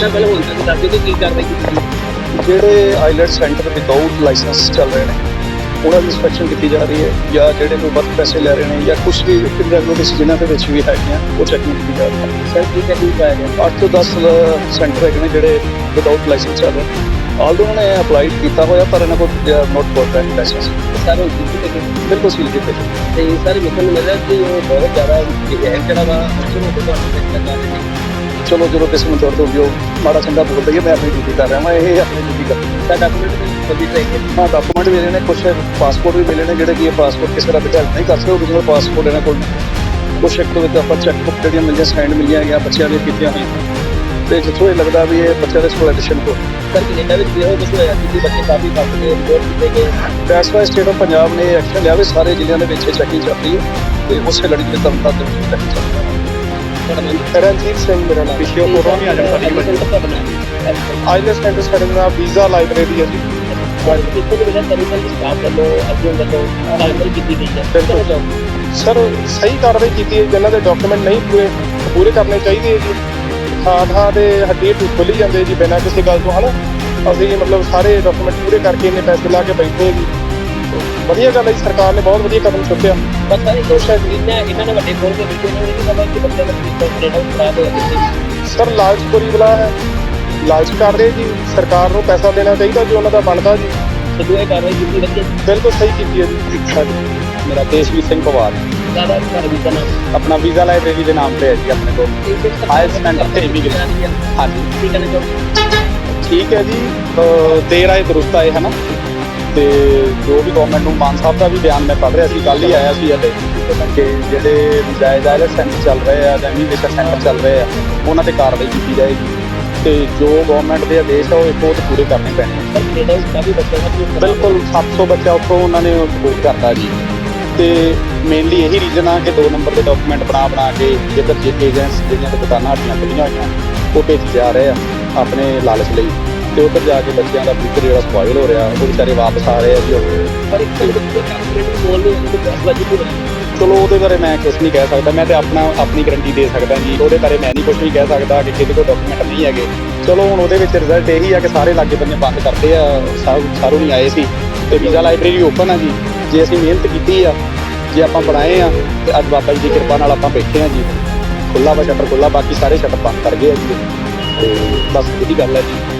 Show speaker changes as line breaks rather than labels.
ਅੱਛਾ ਪਹਿਲਾਂ ਹੁਣ ਤੱਕ ਦੱਸ ਦਿਓ ਕਿ ਕੀ ਕਾਰਵਾਈ ਕੀਤੀ
ਜਿਹੜੇ ਆਈਲੈਟ ਸੈਂਟਰ ਵਿਦਆਊਟ ਲਾਇਸੈਂਸ ਚੱਲ ਰਹੇ ਨੇ ਉਹਨਾਂ ਦੀ ਇਨਸਪੈਕਸ਼ਨ ਕੀਤੀ ਜਾ ਰਹੀ ਹੈ ਜਾਂ ਜਿਹੜੇ ਕੋਈ ਵੱਧ ਪੈਸੇ ਲੈ ਰਹੇ ਨੇ ਜਾਂ ਕੁਝ ਵੀ ਇਰੈਗੂਲਰਿਟੀਜ਼ ਜਿਨ੍ਹਾਂ ਦੇ ਵਿੱਚ ਵੀ ਹੈਗੀਆਂ ਉਹ ਚੈਕਿੰਗ ਕੀਤੀ ਜਾ ਰਹੀ ਹੈ।
ਸਰ ਕੀ ਕਰਨੀ ਪਾਇਆ ਗਿਆ
8 ਤੋਂ 10 ਸੈਂਟਰ ਹੈਗੇ ਨੇ ਜਿਹੜੇ ਵਿਦਆਊਟ ਲਾਇਸੈਂਸ ਚੱਲ ਰਹੇ ਨੇ। ਆਲਦੋ ਉਹਨਾਂ ਨੇ ਅਪਲਾਈ ਕੀਤਾ ਹੋਇਆ ਪਰ ਇਹਨਾਂ ਕੋਲ not for bank license
sir ਕਿ
ਬਿਲਕੁਲ ਸੀਲ ਕੀਤੇ।
ਤੇ ਸਰ ਵੇਖਣ ਨੂੰ ਮਿਲਿਆ ਕਿ ਉਹ ਬਹੁਤ ਜ਼ਿਆਦਾ ਜਿਹੜਾ ਵਾ ਤੁਹਾਨੂੰ ਦੇਖ ਲੱਗਾ ਰਿਹਾ
ਚਲੋ ਜਦੋਂ ਕਿਸੇ ਨੂੰ ਦਰਦ ਹੋਊਗੀ ਉਹ ਮਾੜਾ ਚੰਗਾ ਬੋਲਦਾ ਹੀ ਹੈ, ਮੈਂ ਆਪਣੀ ਡਿਊਟੀ ਕਰ ਰਿਹਾ ਹਾਂ ਇਹ ਆਪਣੀ ਡਿਊਟੀ ਕਰ ਰਿਹਾ
ਸਰ ਡਾਕੂਮੈਂਟ ਵਿੱਚ ਕਦੀ ਚਾਹੀਏ
ਹਾਂ ਡਾਕੂਮੈਂਟ ਵੀ ਮਿਲੇ ਨੇ ਕੁਝ ਪਾਸਪੋਰਟ ਵੀ ਮਿਲੇ ਨੇ ਜਿਹੜੇ ਕਿ ਇਹ ਪਾਸਪੋਰਟ ਕਿਸੇ ਦਾ ਵੀ ਹੈਲਪ ਨਹੀਂ ਕਰ ਸਕਦੇ origignal ਪਾਸਪੋਰਟ ਇਹਨਾਂ ਕੋਲ ਕੁਝ ਇੱਕ ਤੋਂ ਵਿੱਚ ਆਪਾਂ ਚੈੱਕ ਬੁੱਕ ਜਿਹੜੀਆਂ ਮਿਲੀਆਂ ਸਾਈਨ ਮਿਲੀਆਂ ਹੈਗੀਆਂ ਬੱਚਿਆਂ ਦੀਆਂ ਕੀਤੀਆਂ ਹੋਈਆਂ ਤੇ ਜਿੱਥੋਂ ਇਹ ਲੱਗਦਾ ਵੀ ਇਹ ਬੱਚਿਆਂ ਦੇ ਐਕਸਪਲੋਇਟੇਸ਼ਨ ਤੋਂ
ਸਰ ਕੈਨੇਡਾ ਵਿੱਚ ਵੀ ਇਹੋ ਕੁਝ ਹੋਇਆ ਕਿ ਬੱਚੇ ਕਾਫੀ ਫਸ ਗਏ ਰਿਪੋਰਟ ਕੀਤੇ ਗਏ
that's why state of Punjab ਨੇ ਐਕਸ਼ਨ ਲਿਆ ਵੀ ਸਾਰੇ ਜ਼ਿਲ੍ਹਿਆਂ ਦੇ ਵਿੱਚ ਚੈਕਿੰਗ ਚੱਲ ਰਹੀ ਹੈ ਤੇ ਉਸੇ ਲੜੀ ਦੇ ਤਰਨਤਾਰਨ ਦੇ ਵਿੱਚ ਚੈਕਿੰਗ ਚੱਲ ਰਹੀ ਹੈ
ਤੁਹਾਡਾ ਨਾਮ
ਰਣਜੀਤ ਸਿੰਘ ਮੇਰਾ ਨਾਮ।
ਪਿਛਲੇ ਫੋਟੋ ਨਹੀਂ ਆ ਜਾਣ ਸਾਡੀ
ਨਾਮ
ਆਈਲੈਸ ਸੈਂਟਰ ਸਾਡੇ ਨਾਲ ਵੀਜ਼ਾ ਲਾਇਬ੍ਰੇਰੀ ਹੈ ਜੀ।
ਸਰ ਦੇ ਹੈ
ਸਹੀ ਕਾਰਵਾਈ ਕੀਤੀ ਹੈ ਜਿਨ੍ਹਾਂ ਦੇ ਡਾਕੂਮੈਂਟ ਨਹੀਂ ਪੂਰੇ ਪੂਰੇ ਕਰਨੇ ਚਾਹੀਦੇ ਜੀ। ਥਾਂ ਥਾਂ ਤੇ ਹੱਡੀ ਟੁੱਟ ਖੁੱਲੀ ਜਾਂਦੇ ਜੀ ਬਿਨਾਂ ਕਿਸੇ ਗੱਲ ਤੋਂ ਹਨਾ? ਅਸੀਂ ਮਤਲਬ ਸਾਰੇ ਡਾਕੂਮੈਂਟ ਪੂਰੇ ਕਰਕੇ ਇੰਨੇ ਪੈਸੇ ਲਾ ਕੇ ਬੈਠੇ ਹਾਂ ਜੀ। ਵਧੀਆ ਗੱਲ ਹੈ ਜੀ, ਸਰਕਾਰ ਨੇ ਬਹੁਤ ਵਧੀਆ ਕਦਮ ਚੁੱਕਿਆ।
ਬਸ ਸਾਰੇ ਕੋਸ਼ਿਸ਼ ਇਹਨਾਂ ਇਹਨਾਂ ਨੇ ਵੱਡੇ ਫੋਨ ਦੇ ਵਿੱਚ ਇਹਨਾਂ ਨੇ ਕਿਹਾ ਕਿ ਬੱਚੇ ਦਾ ਕੈਨੇਡਾ ਖਰਾਬ ਹੋਇਆ ਕਿਤੇ
ਸਰ ਲਾਲਚ ਬੁਰੀ ਬਲਾ ਹੈ। ਲਾਲਚ ਕਰ ਰਹੇ ਜੀ ਸਰਕਾਰ ਨੂੰ ਪੈਸਾ ਦੇਣਾ ਚਾਹੀਦਾ ਜੋ ਉਹਨਾਂ ਦਾ ਬਣਦਾ ਜੀ।
ਜਦੋਂ ਇਹ ਕਾਰਵਾਈ ਕੀਤੀ ਲੱਗੀ
ਬਿਲਕੁਲ ਸਹੀ ਕੀਤੀ ਹੈ ਜੀ।
ਮੇਰਾ ਦੇਸ਼ਵੀਰ ਸਿੰਘ ਪਵਾਰ
ਜ਼ਿਆਦਾ ਘਰ ਵੀ ਤਾਂ ਨਾਮ
ਆਪਣਾ ਵੀਜ਼ਾ ਲਾਇਬ੍ਰੇਰੀ ਦੇ ਨਾਮ ਤੇ ਹੈ ਜੀ ਆਪਣੇ ਕੋਲ। ਸਟੈਂਡਰਡ ਤੇ immigration। ਹਾਂਜੀ।
ਕੀ
ਠੀਕ ਹੈ ਜੀ ਅਹ ਦੇਰ ਆਏ ਦਰੁਸਤ ਆਏ ਹਨਾ ਤੇ ਜੋ ਵੀ ਗਵਰਨਮੈਂਟ ਨੂੰ ਮਾਨ ਸਾਹਿਬ ਦਾ ਵੀ ਬਿਆਨ ਮੈਂ ਪੜ੍ਹ ਰਿਹਾ ਸੀ ਕੱਲ ਹੀ ਆਇਆ ਸੀ ਹਲੇ ਕਿ ਜਿਹੜੇ ਜਾਇਜ਼ ਆਇਲਟ ਸੈਂਟਰ ਚੱਲ ਰਹੇ ਆ ਜਾਂ ਇਮੀਗ੍ਰੇਸ਼ਨ ਸੈਂਟਰ ਚੱਲ ਰਹੇ ਆ ਉਹਨਾਂ ਤੇ ਕਾਰਵਾਈ ਕੀਤੀ ਜਾਏਗੀ। ਤੇ ਜੋ ਗਵਰਨਮੈਂਟ ਦੇ ਆਦੇਸ਼ ਆ ਉਹ ਇੱਕ ਤੇ ਪੂਰੇ ਕਰਨੇ ਪੈਣੇ ਬਿਲਕੁਲ 700 ਬੱਚਾ ਉੱਥੋਂ ਉਹਨਾਂ ਨੇ ਸਪੋਰਟ ਕਰਤਾ ਜੀ। ਤੇ ਮੇਨਲੀ ਇਹੀ ਰੀਜ਼ਨ ਆ ਕਿ ਦੋ ਨੰਬਰ ਦੇ ਡਾਕੂਮੈਂਟ ਬਣਾ ਬਣਾ ਕੇ ਜਿੱਧਰ ਜੇ ਏਜੰਟਸ ਜਿਹੜੀਆਂ ਦੁਕਾਨਾਂ ਹੱਟੀਆਂ ਖੁੱਲੀਆਂ ਹੋਈਆਂ ਉਹ ਭੇਜੀ ਜਾ ਰਹੇ ਆ ਆਪਣੇ ਲਾਲਚ ਲਈ। ਤੇ ਉੱਧਰ ਜਾ ਕੇ ਬੱਚਿਆਂ ਦਾ ਫਿਊਚਰ ਜਿਹੜਾ ਸਪੋਇਲ ਹੋ ਰਿਹਾ ਉਹ ਵਿਚਾਰੇ ਵਾਪਸ ਆ ਰਹੇ ਆ ਜੀ।
ਪਰ ਇੱਕ ਬੋਲ ਨਹੀਂ ਉਹਨੂੰ ਵੀ ਬਣਾ
ਚਲੋ ਉਹਦੇ ਬਾਰੇ ਮੈਂ ਕੁਝ ਨਹੀਂ ਕਹਿ ਸਕਦਾ ਮੈਂ ਤੇ ਆਪਣਾ ਆਪਣੀ ਗਾਰੰਟੀ ਦੇ ਸਕਦਾ ਜੀ। ਉਹਦੇ ਬਾਰੇ ਮੈਂ ਨਹੀਂ ਕੁਝ ਵੀ ਕਹਿ ਸਕਦਾ ਕਿ ਕਿਹਦੇ ਕੋਲ ਡਾਕੂਮੈਂਟ ਨਹੀਂ ਹੈਗੇ। ਚਲੋ ਹੁਣ ਉਹਦੇ ਵਿੱਚ ਰਿਜ਼ਲਟ ਇਹੀ ਆ ਕਿ ਸਾਰੇ ਲਾਗੇ ਬੰਨੇ ਬੰਦ ਕਰਦੇ ਆ ਸਾਰੂ ਨਹੀਂ ਆਏ ਸੀ। ਤੇ ਵੀਜ਼ਾ ਲਾਇਬ੍ਰੇਰੀ ਓਪਨ ਆ ਜੀ। ਜੇ ਅਸੀਂ ਮਿਹਨਤ ਕੀਤੀ ਆ ਜੇ ਆਪਾਂ ਬਣਾਏ ਆ ਤੇ ਅੱਜ ਬਾਬਾ ਜੀ ਦੀ ਕਿਰਪਾ ਨਾਲ ਆਪਾਂ ਬੈਠੇ ਆ ਜੀ। ਖੁੱਲਾ ਵਾ ਸ਼ਟਰ ਖੁੱਲਾ ਬਾਕੀ ਸਾਰੇ ਸ਼ਟਰ ਬੰਦ ਕਰ ਗਏ ਆ ਜੀ। ਤੇ ਬਸ ਇਹਦੀ ਗੱਲ ਹੈ ਜੀ।